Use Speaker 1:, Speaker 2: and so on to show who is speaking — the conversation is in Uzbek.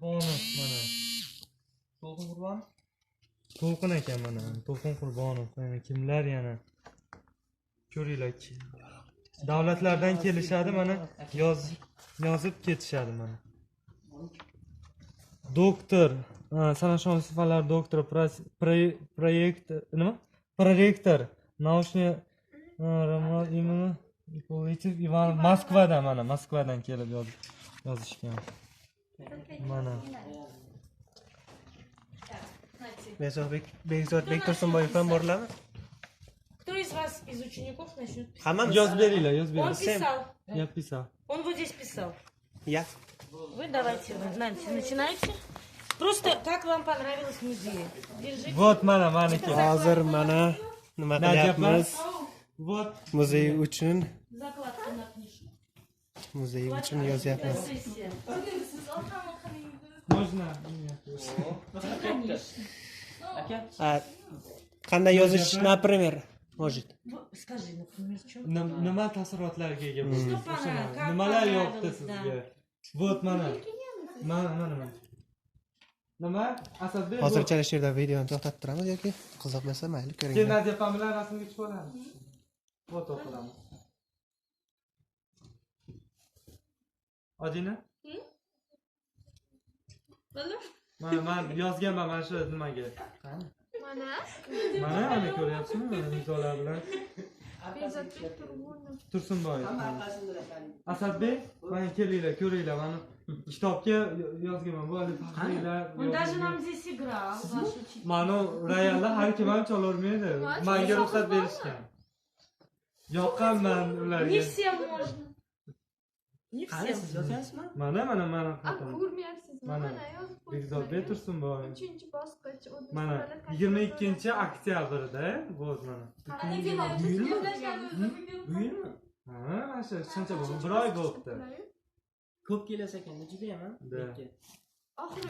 Speaker 1: bonus mana.
Speaker 2: To'lqin Qurbon.
Speaker 1: to'lqin ekan mana. To'lqin qurbonov kimlar yana? Ko'ringlar davlatlardan kelishadi mana. Yoz yozib ketishadi mana. Doktor. Sanashon sifalar doktori proyekt nima? Prorektor. Научный именно Ivan Moskvadan mana. Moskvadan kelib yozib yozishgan. mana
Speaker 3: Behzodbek Behzodbek Tursunboyev ham boriladimi?
Speaker 4: Кто из вас, из учеников, начнет писать?
Speaker 3: Hammamiz
Speaker 1: yozib beringlar yozib
Speaker 4: Он
Speaker 1: beringlar
Speaker 4: писал.
Speaker 1: я писал
Speaker 4: Он вот здесь писал.
Speaker 3: Ya.
Speaker 4: Вы давайте, Нанси, начинайте. Просто как вам понравилось в музее? Держите.
Speaker 1: вот mana maniki
Speaker 3: Hozir mana nima
Speaker 1: Najablar.
Speaker 3: qilyapmiz?
Speaker 1: вот
Speaker 3: Muzey uchun,
Speaker 4: Закладка на книжку.
Speaker 3: muzey uchun yozyapmiz.
Speaker 4: Сессия.
Speaker 1: можно
Speaker 3: A, qanday yozish, например, может.
Speaker 4: Вот, Скажи, например, что?
Speaker 1: Nim- nima taassurotlarga ega bo'ldingiz
Speaker 4: Что
Speaker 1: O'sha
Speaker 4: понравилось? Как
Speaker 1: nimalar yoqdi
Speaker 4: понравилось,
Speaker 1: sizga
Speaker 4: да.
Speaker 1: вот mana mana mana mana nima asadbek bu-
Speaker 3: Hozircha shu yerda videoni to'xtatib turamiz yoki qiziq bo'lsa mayli
Speaker 1: keyin
Speaker 3: ko'ringlar.
Speaker 1: nadya opam bilan rasmga tushib olamiz foto qilamiz odina mana. Man yozganman mana shu nimaga.
Speaker 5: Mana.
Speaker 1: Mana mana ko'ryapsizmi? Mana imzolar bilan. Tursunboyev asadbek mana kelinglar ko'ringlar mana kitobga yo- yozganman. Bu hali faxriylar
Speaker 4: Он даже нам здесь учитель.
Speaker 1: mani royalda har kim ham chololmaydi manga ruxsat berishgan. yoqqanman
Speaker 4: Не
Speaker 1: ularga.
Speaker 4: Всем можно. Не
Speaker 2: Qani
Speaker 4: всем.
Speaker 1: mana mana mana.
Speaker 5: Ko'rmayapsizmi?
Speaker 1: Mana. Bekzodbek tursunboyev
Speaker 5: Uchinchi bosqich.
Speaker 1: mana yigirma ikkinchi oktyabrda вот mana
Speaker 2: Bu yilmi?
Speaker 1: ha mana shu shuncha bo'ldi bir oy bo'libdi
Speaker 2: Ko'p kelasiz ekan, judayam.
Speaker 1: Da.
Speaker 2: Bekka.
Speaker 5: Oxiri